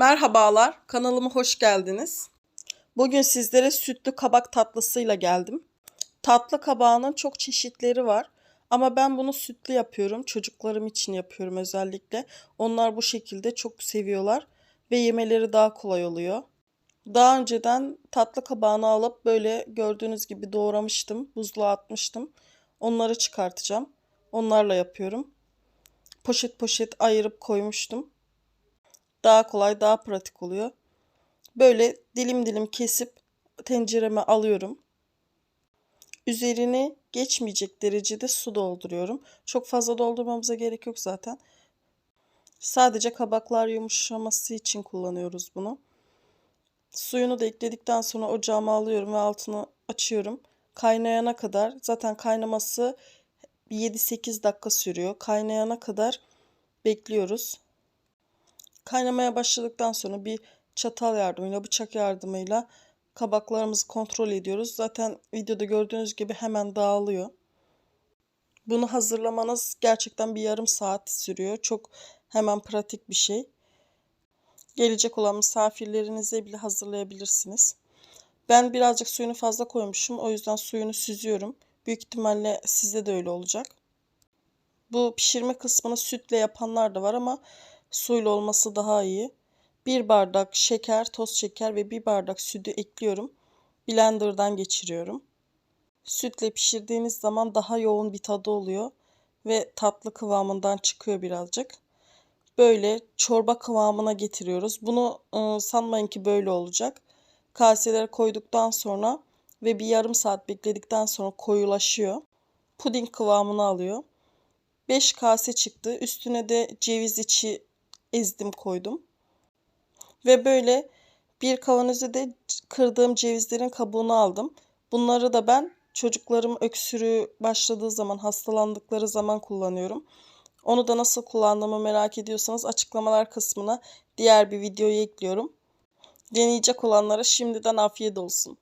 Merhabalar, kanalıma hoş geldiniz. Bugün sizlere sütlü kabak tatlısıyla geldim. Tatlı kabağının çok çeşitleri var. Ama ben bunu sütlü yapıyorum. Çocuklarım için yapıyorum özellikle. Onlar bu şekilde çok seviyorlar ve yemeleri daha kolay oluyor. Daha önceden tatlı kabağını alıp böyle gördüğünüz gibi doğramıştım. Buzluğa atmıştım. Onları çıkartacağım. Onlarla yapıyorum. Poşet poşet ayırıp koymuştum daha kolay, daha pratik oluyor. Böyle dilim dilim kesip tencereme alıyorum. Üzerini geçmeyecek derecede su dolduruyorum. Çok fazla doldurmamıza gerek yok zaten. Sadece kabaklar yumuşaması için kullanıyoruz bunu. Suyunu da ekledikten sonra ocağıma alıyorum ve altını açıyorum. Kaynayana kadar zaten kaynaması 7-8 dakika sürüyor. Kaynayana kadar bekliyoruz. Kaynamaya başladıktan sonra bir çatal yardımıyla, bıçak yardımıyla kabaklarımızı kontrol ediyoruz. Zaten videoda gördüğünüz gibi hemen dağılıyor. Bunu hazırlamanız gerçekten bir yarım saat sürüyor. Çok hemen pratik bir şey. Gelecek olan misafirlerinize bile hazırlayabilirsiniz. Ben birazcık suyunu fazla koymuşum. O yüzden suyunu süzüyorum. Büyük ihtimalle sizde de öyle olacak. Bu pişirme kısmını sütle yapanlar da var ama suyla olması daha iyi. Bir bardak şeker, toz şeker ve bir bardak sütü ekliyorum. Blender'dan geçiriyorum. Sütle pişirdiğiniz zaman daha yoğun bir tadı oluyor ve tatlı kıvamından çıkıyor birazcık. Böyle çorba kıvamına getiriyoruz. Bunu ıı, sanmayın ki böyle olacak. Kaselere koyduktan sonra ve bir yarım saat bekledikten sonra koyulaşıyor. Puding kıvamını alıyor. 5 kase çıktı. Üstüne de ceviz içi ezdim koydum. Ve böyle bir kavanoza da kırdığım cevizlerin kabuğunu aldım. Bunları da ben çocuklarım öksürüğü başladığı zaman, hastalandıkları zaman kullanıyorum. Onu da nasıl kullandığımı merak ediyorsanız açıklamalar kısmına diğer bir videoyu ekliyorum. Deneyecek olanlara şimdiden afiyet olsun.